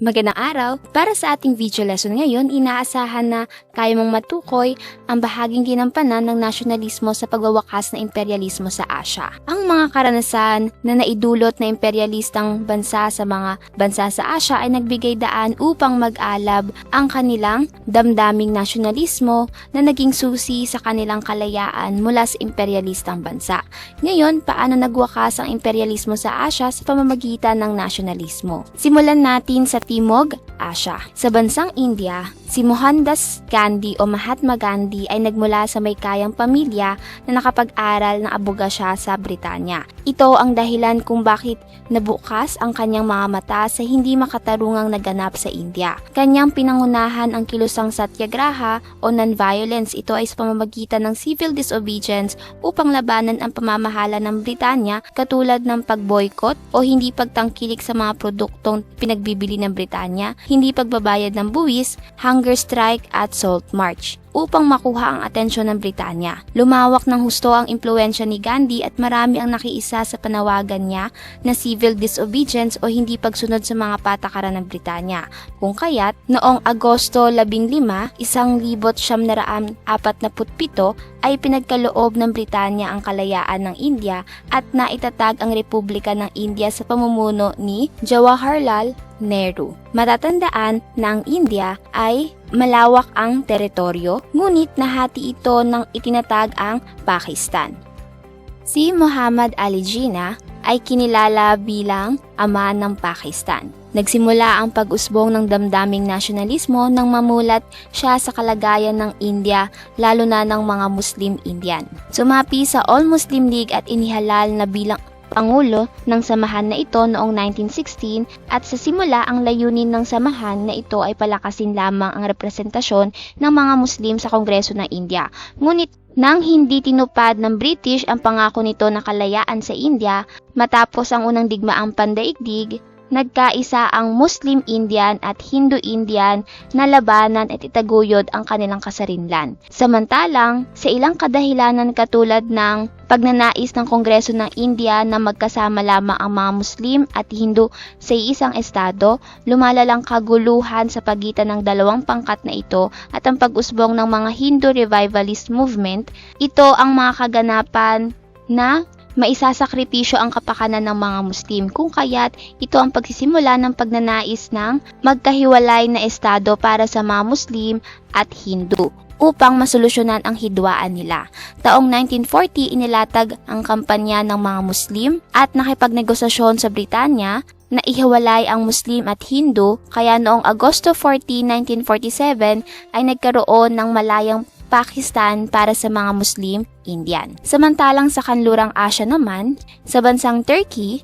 Magandang araw! Para sa ating video lesson ngayon, inaasahan na kaya mong matukoy ang bahaging ginampanan ng nasyonalismo sa pagwawakas ng imperialismo sa Asya. Ang mga karanasan na naidulot na imperialistang bansa sa mga bansa sa Asya ay nagbigay daan upang mag-alab ang kanilang damdaming nasyonalismo na naging susi sa kanilang kalayaan mula sa imperialistang bansa. Ngayon, paano nagwakas ang imperialismo sa Asya sa pamamagitan ng nasyonalismo? Simulan natin sa Timog, Asya. Sa bansang India, si Mohandas Gandhi o Mahatma Gandhi ay nagmula sa may kayang pamilya na nakapag-aral ng abogasya sa Britanya. Ito ang dahilan kung bakit nabukas ang kanyang mga mata sa hindi makatarungang naganap sa India. Kanyang pinangunahan ang kilusang satyagraha o non-violence. Ito ay sa pamamagitan ng civil disobedience upang labanan ang pamamahala ng Britanya katulad ng pag-boycott o hindi pagtangkilik sa mga produktong pinagbibili ng Britanya, hindi pagbabayad ng buwis, hunger strike at salt march upang makuha ang atensyon ng Britanya. Lumawak ng husto ang impluensya ni Gandhi at marami ang nakiisa sa panawagan niya na civil disobedience o hindi pagsunod sa mga patakaran ng Britanya. Kung kaya't, noong Agosto 15, 1947 ay pinagkaloob ng Britanya ang kalayaan ng India at naitatag ang Republika ng India sa pamumuno ni Jawaharlal Nehru. Matatandaan na ang India ay malawak ang teritoryo, ngunit nahati ito ng itinatag ang Pakistan. Si Muhammad Ali Jinnah ay kinilala bilang ama ng Pakistan. Nagsimula ang pag-usbong ng damdaming nasyonalismo nang mamulat siya sa kalagayan ng India lalo na ng mga Muslim Indian. Sumapi sa All Muslim League at inihalal na bilang Pangulo ng samahan na ito noong 1916 at sa simula ang layunin ng samahan na ito ay palakasin lamang ang representasyon ng mga Muslim sa Kongreso ng India. Ngunit nang hindi tinupad ng British ang pangako nito na kalayaan sa India matapos ang unang digmaang pandaigdig, nagkaisa ang Muslim Indian at Hindu Indian na labanan at itaguyod ang kanilang kasarinlan. Samantalang, sa ilang kadahilanan katulad ng pagnanais ng Kongreso ng India na magkasama lamang ang mga Muslim at Hindu sa isang estado, lumalalang kaguluhan sa pagitan ng dalawang pangkat na ito at ang pag-usbong ng mga Hindu revivalist movement, ito ang mga kaganapan na maisasakripisyo ang kapakanan ng mga Muslim kung kaya't ito ang pagsisimula ng pagnanais ng magkahiwalay na estado para sa mga Muslim at Hindu upang masolusyonan ang hidwaan nila. Taong 1940, inilatag ang kampanya ng mga Muslim at nakipagnegosasyon sa Britanya na ihiwalay ang Muslim at Hindu kaya noong Agosto 14, 1947 ay nagkaroon ng malayang Pakistan para sa mga Muslim Indian. Samantalang sa kanlurang Asya naman, sa bansang Turkey,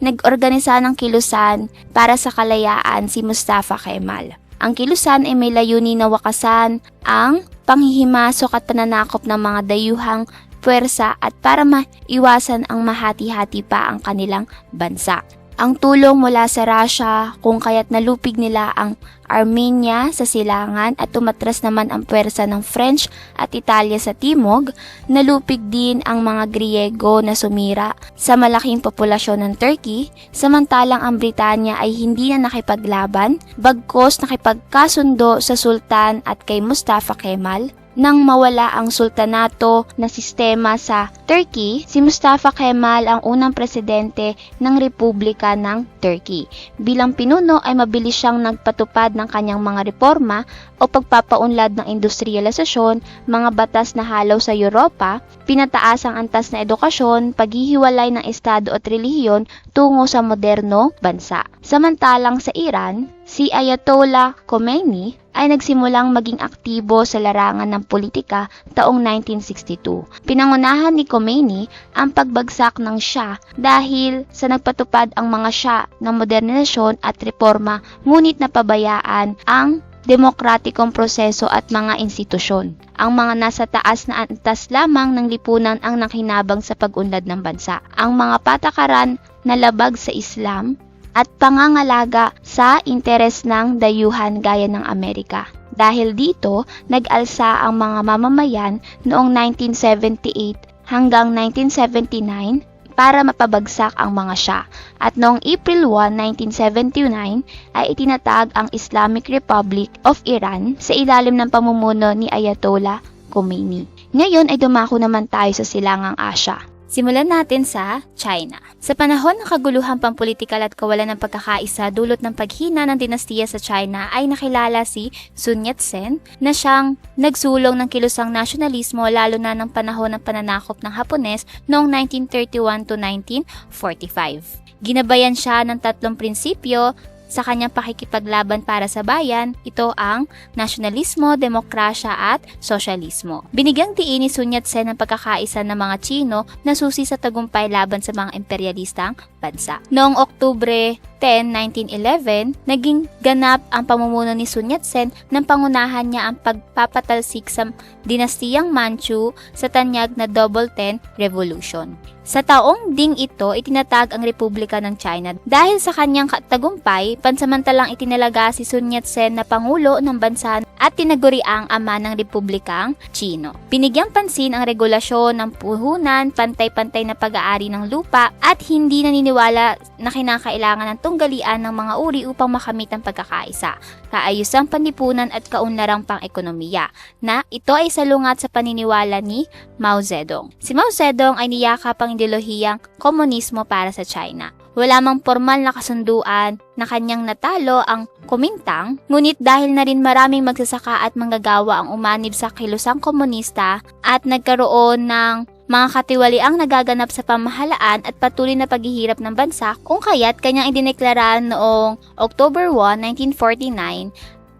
nag-organisa ng kilusan para sa kalayaan si Mustafa Kemal. Ang kilusan ay may layunin na wakasan ang panghihimasok at pananakop ng mga dayuhang puwersa at para maiwasan ang mahati-hati pa ang kanilang bansa ang tulong mula sa Russia kung kaya't nalupig nila ang Armenia sa silangan at tumatras naman ang puwersa ng French at Italia sa timog, nalupig din ang mga Griego na sumira. Sa malaking populasyon ng Turkey, samantalang ang Britanya ay hindi na nakipaglaban, bagkos nakipagkasundo sa Sultan at kay Mustafa Kemal, nang mawala ang sultanato na sistema sa Turkey, si Mustafa Kemal ang unang presidente ng Republika ng Turkey. Bilang pinuno ay mabilis siyang nagpatupad ng kanyang mga reforma o pagpapaunlad ng industrialisasyon, mga batas na halaw sa Europa, pinataas ang antas na edukasyon, paghihiwalay ng estado at relihiyon tungo sa moderno bansa. Samantalang sa Iran, si Ayatollah Khomeini ay nagsimulang maging aktibo sa larangan ng politika taong 1962. Pinangunahan ni Khomeini ang pagbagsak ng Shah dahil sa nagpatupad ang mga Shah ng modernisasyon at reforma ngunit napabayaan ang demokratikong proseso at mga institusyon. Ang mga nasa taas na antas lamang ng lipunan ang nakinabang sa pag-unlad ng bansa. Ang mga patakaran na labag sa Islam at pangangalaga sa interes ng dayuhan gaya ng Amerika. Dahil dito, nag-alsa ang mga mamamayan noong 1978 hanggang 1979 para mapabagsak ang mga Shah. At noong April 1, 1979 ay itinatag ang Islamic Republic of Iran sa ilalim ng pamumuno ni Ayatollah Khomeini. Ngayon ay dumako naman tayo sa silangang Asya. Simulan natin sa China. Sa panahon ng kaguluhan pampolitikal at kawalan ng pagkakaisa dulot ng paghina ng dinastiya sa China ay nakilala si Sun Yat-sen na siyang nagsulong ng kilusang nasyonalismo lalo na ng panahon ng pananakop ng Hapones noong 1931 to 1945. Ginabayan siya ng tatlong prinsipyo sa kanyang pakikipaglaban para sa bayan, ito ang nasyonalismo, demokrasya at sosyalismo. Binigyang diin ni Sun Yat-sen ang pagkakaisa ng mga Chino na susi sa tagumpay laban sa mga imperialistang bansa. Noong Oktubre 10, 1911, naging ganap ang pamumuno ni Sun Yat-sen nang pangunahan niya ang pagpapatalsik sa dinastiyang Manchu sa tanyag na Double Ten Revolution. Sa taong ding ito, itinatag ang Republika ng China. Dahil sa kanyang tagumpay, pansamantalang itinalaga si Sun Yat-sen na Pangulo ng bansa at tinaguri ang ama ng Republikang Chino. Binigyang pansin ang regulasyon ng puhunan, pantay-pantay na pag-aari ng lupa at hindi naniniwala na kinakailangan ng tunggalian ng mga uri upang makamit ang pagkakaisa, kaayusang panlipunan at kaunlarang pang-ekonomiya, na ito ay salungat sa paniniwala ni Mao Zedong. Si Mao Zedong ay niyakap ang ideolohiyang komunismo para sa China. Wala mang formal na kasunduan na kanyang natalo ang Kuomintang, ngunit dahil na rin maraming magsasaka at manggagawa ang umanib sa kilusang komunista at nagkaroon ng mga katiwaliang nagaganap sa pamahalaan at patuloy na paghihirap ng bansa kung kaya't kanyang idineklara noong October 1, 1949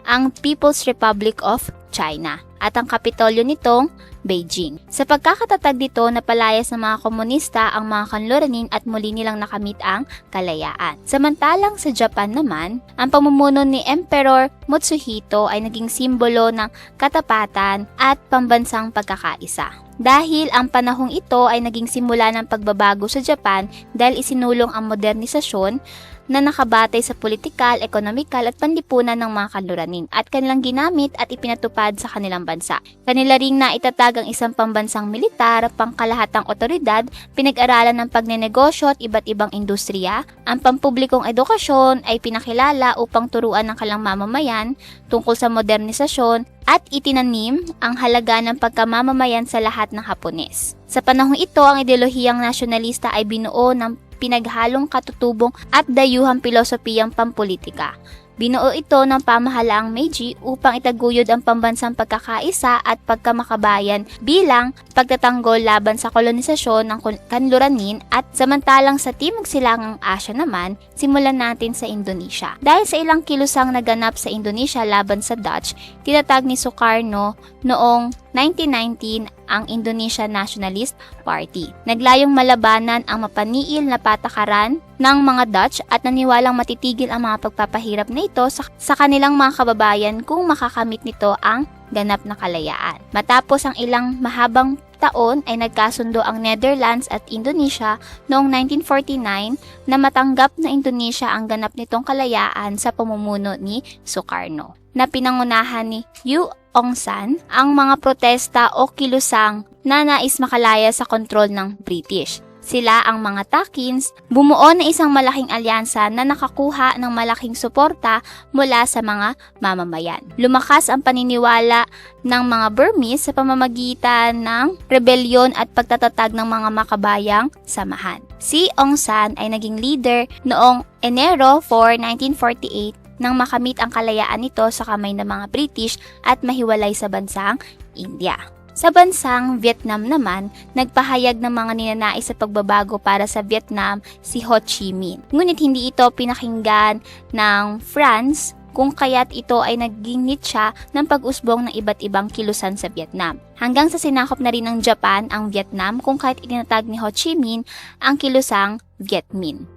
ang People's Republic of China at ang kapitolyo nitong Beijing. Sa pagkakatatag dito, napalayas ng mga komunista ang mga kanluranin at muli nilang nakamit ang kalayaan. Samantalang sa Japan naman, ang pamumuno ni Emperor Mutsuhito ay naging simbolo ng katapatan at pambansang pagkakaisa. Dahil ang panahong ito ay naging simula ng pagbabago sa Japan dahil isinulong ang modernisasyon na nakabatay sa politikal, ekonomikal at panlipunan ng mga kanluranin at kanilang ginamit at ipinatupad sa kanilang bansa. Kanila ring naitatag ang isang pambansang militar, pangkalahatang otoridad, pinag-aralan ng pagnenegosyo at iba't ibang industriya. Ang pampublikong edukasyon ay pinakilala upang turuan ng kalang mamamayan tungkol sa modernisasyon at itinanim ang halaga ng pagkamamamayan sa lahat ng Hapones. Sa panahong ito, ang ideolohiyang nasyonalista ay binuo ng pinaghalong katutubong at dayuhang pilosopiyang pampolitika. Binuo ito ng pamahalaang Meiji upang itaguyod ang pambansang pagkakaisa at pagkamakabayan bilang pagtatanggol laban sa kolonisasyon ng kanluranin at samantalang sa Timog Silangang Asya naman, simulan natin sa Indonesia. Dahil sa ilang kilusang naganap sa Indonesia laban sa Dutch, tinatag ni Sukarno noong 1919 ang Indonesia Nationalist Party. Naglayong malabanan ang mapaniil na patakaran ng mga Dutch at naniwalang matitigil ang mga pagpapahirap na ito sa, sa kanilang mga kababayan kung makakamit nito ang ganap na kalayaan. Matapos ang ilang mahabang taon ay nagkasundo ang Netherlands at Indonesia noong 1949 na matanggap na Indonesia ang ganap nitong kalayaan sa pamumuno ni Sukarno na pinangunahan ni Yu Ong San ang mga protesta o kilusang na nais makalaya sa kontrol ng British. Sila ang mga Takins, bumuo na isang malaking alyansa na nakakuha ng malaking suporta mula sa mga mamamayan. Lumakas ang paniniwala ng mga Burmese sa pamamagitan ng rebelyon at pagtatatag ng mga makabayang samahan. Si Ong San ay naging leader noong Enero 4, 1948 nang makamit ang kalayaan nito sa kamay ng mga British at mahiwalay sa bansang India. Sa bansang Vietnam naman, nagpahayag ng mga ninanais sa pagbabago para sa Vietnam si Ho Chi Minh. Ngunit hindi ito pinakinggan ng France kung kaya't ito ay naging nitsa ng pag-usbong ng iba't ibang kilusan sa Vietnam. Hanggang sa sinakop na rin ng Japan ang Vietnam kung kahit itinatag ni Ho Chi Minh ang kilusang Viet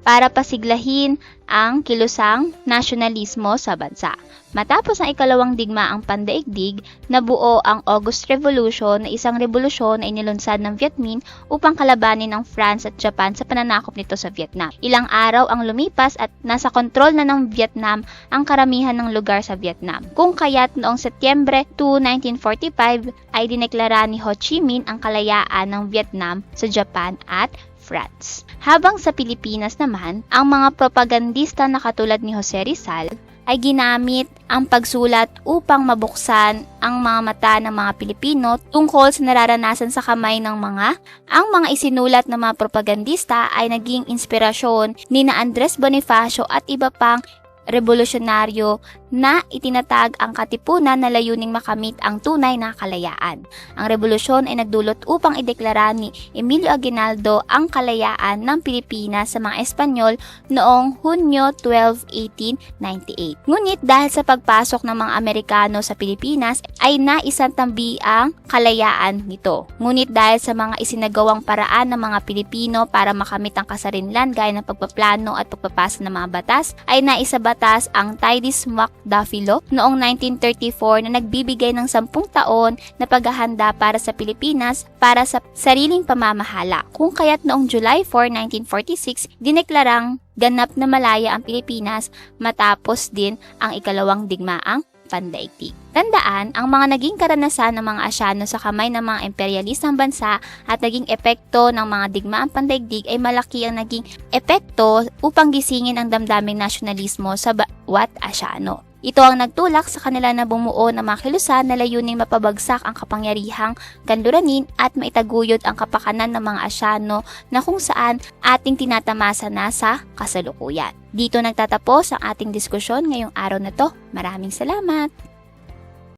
para pasiglahin ang kilusang nasyonalismo sa bansa. Matapos ang ikalawang digmaang pandaigdig, nabuo ang August Revolution na isang revolusyon na inilunsad ng Viet Minh upang kalabanin ng France at Japan sa pananakop nito sa Vietnam. Ilang araw ang lumipas at nasa kontrol na ng Vietnam ang karamihan ng lugar sa Vietnam. Kung kaya't noong Setyembre 2, 1945 ay dineklara ni Ho Chi Minh ang kalayaan ng Vietnam sa Japan at France. Habang sa Pilipinas naman, ang mga propagandista na katulad ni Jose Rizal ay ginamit ang pagsulat upang mabuksan ang mga mata ng mga Pilipino tungkol sa nararanasan sa kamay ng mga ang mga isinulat ng mga propagandista ay naging inspirasyon ni na Andres Bonifacio at iba pang revolusyonaryo na itinatag ang katipunan na layuning makamit ang tunay na kalayaan. Ang revolusyon ay nagdulot upang ideklara ni Emilio Aguinaldo ang kalayaan ng Pilipinas sa mga Espanyol noong Hunyo 12, 1898. Ngunit dahil sa pagpasok ng mga Amerikano sa Pilipinas ay naisantambi ang kalayaan nito. Ngunit dahil sa mga isinagawang paraan ng mga Pilipino para makamit ang kasarinlan gaya ng pagpaplano at pagpapasa ng mga batas ay naisabatas ang Tides Mac Dafilo noong 1934 na nagbibigay ng 10 taon na paghahanda para sa Pilipinas para sa sariling pamamahala. Kung kaya't noong July 4, 1946, dineklarang ganap na malaya ang Pilipinas matapos din ang ikalawang digmaang pandaigdig. Tandaan, ang mga naging karanasan ng mga Asyano sa kamay ng mga imperialistang bansa at naging epekto ng mga digmaang pandaigdig ay malaki ang naging epekto upang gisingin ang damdaming nasyonalismo sa bawat Asyano. Ito ang nagtulak sa kanila na bumuo ng mga kilusan na layuning mapabagsak ang kapangyarihang kanluranin at maitaguyod ang kapakanan ng mga Asyano na kung saan ating tinatamasa na sa kasalukuyan. Dito nagtatapos ang ating diskusyon ngayong araw na to. Maraming salamat!